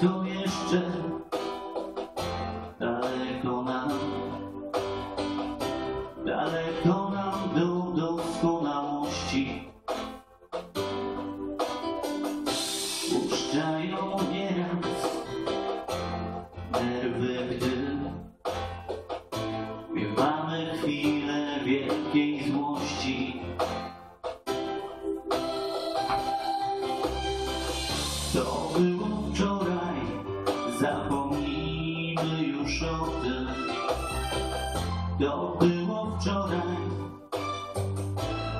tu jeszcze daleko nam, daleko nam do doskonałości. Puszczają nieraz nerwy, gdy miewamy chwilę wielkiej złości. To było zapomnijmy już o tym. To było wczoraj,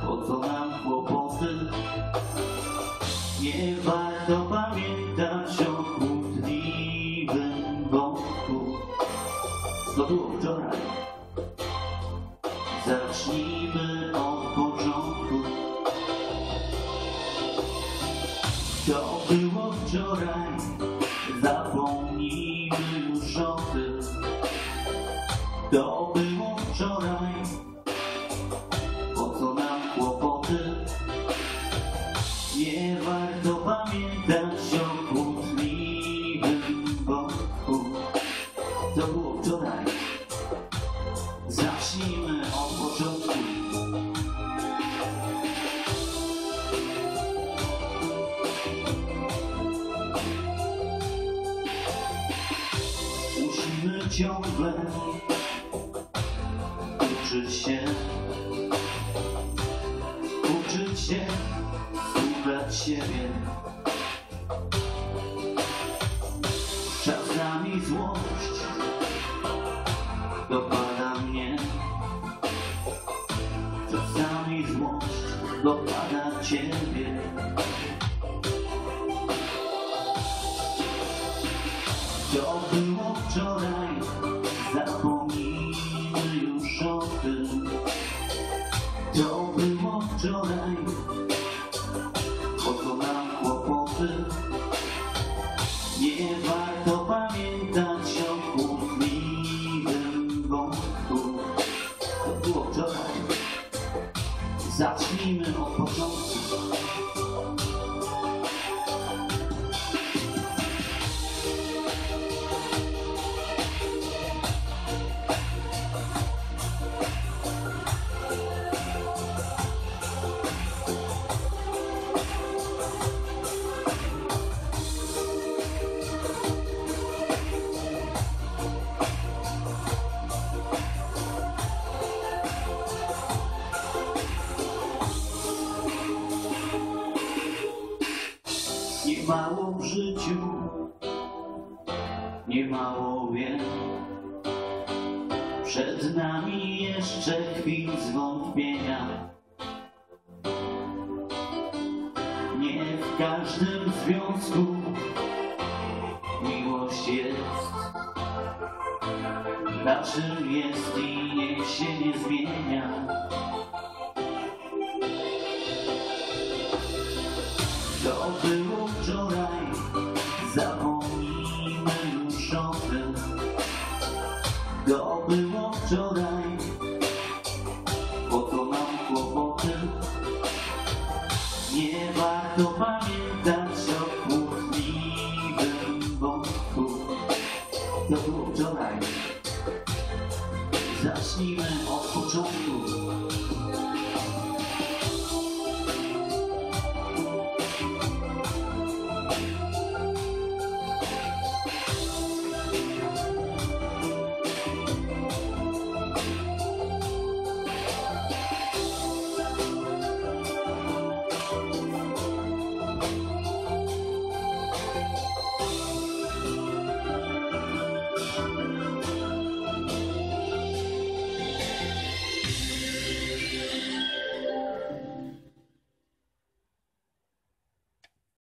po co nam kłopoty? Nie warto pamiętać o kłótliwym wątku To było wczoraj. Zacznijmy od początku. To było wczoraj To było wczoraj Po co nam kłopoty? Nie warto pamiętać o kłótliwym wątku To było wczoraj. Zacznijmy od początku. Musimy ciągle uczyć się, uczyć się, słuchać siebie. Czasami złość dopada mnie, czasami złość dopada ciebie. To było wczoraj, było mało w życiu, nie mało wiem. Przed nami jeszcze chwil zwątpienia. Nie w każdym związku miłość jest. Naszym jest i niech się nie zmienia. To było wczoraj, po co nam kłopoty? Nie warto pamiętać o kłótliwym wątku. To było wczoraj, zacznijmy